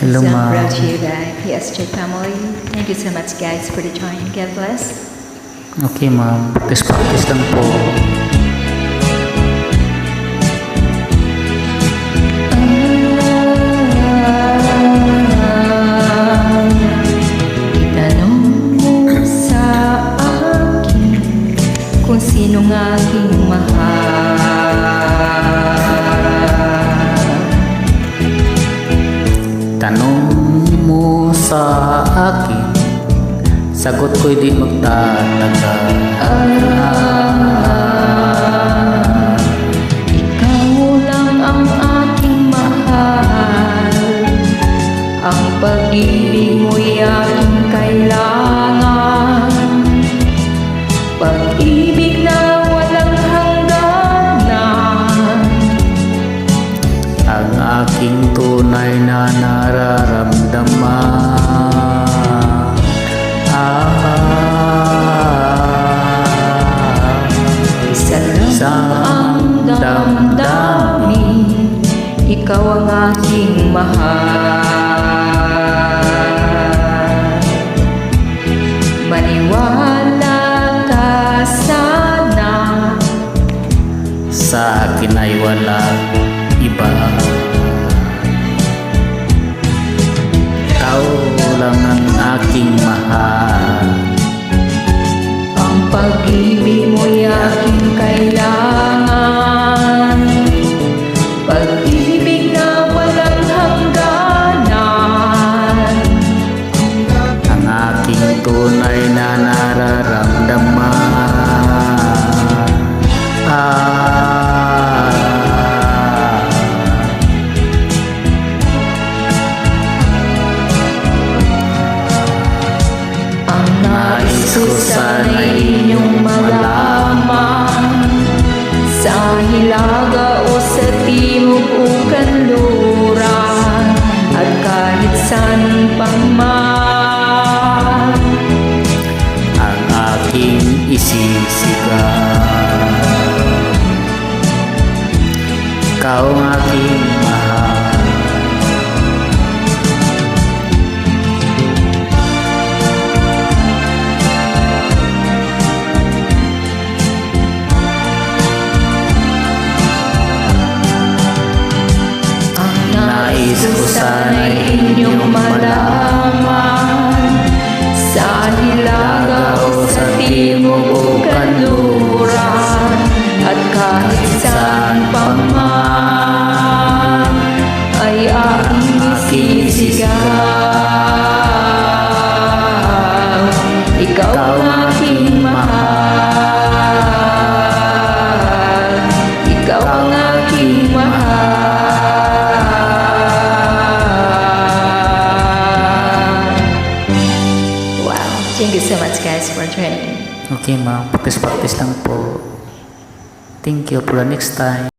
Hello, So, ma'am. brought to you by PSJ family. Thank you so much guys for the join. God bless. Okay, ma'am. Practice-practice lang po. Itanong mo sa akin kung sinong aking mahal. Sa akin, sagot ko'y di magtatagal. Pag-ibig mo'y aking kailangan. Pag-ibig aking tunay na nararamdaman. Ah, Isa lang Sa ang damdamin Ikaw ang aking mahal Maniwala ka sana sa akin ay wala iba. Pag-ibig mo'y aking kailangan. Pag-ibig na walang hangganan. Ang aking tunay na nararamdaman. Ah, Ang nais ko sana'y pang man ang aking isisigaw. Ikaw ang aking mahal. Ang nais ko sana'y inyong malaman At kahit saan pa man Ay aking isisigaw Ikaw ang aking mahal Ikaw ang aking mahal Wow, thank you so much guys for joining. Okay, ma'am. Practice-practice lang po. Thank you for the next time.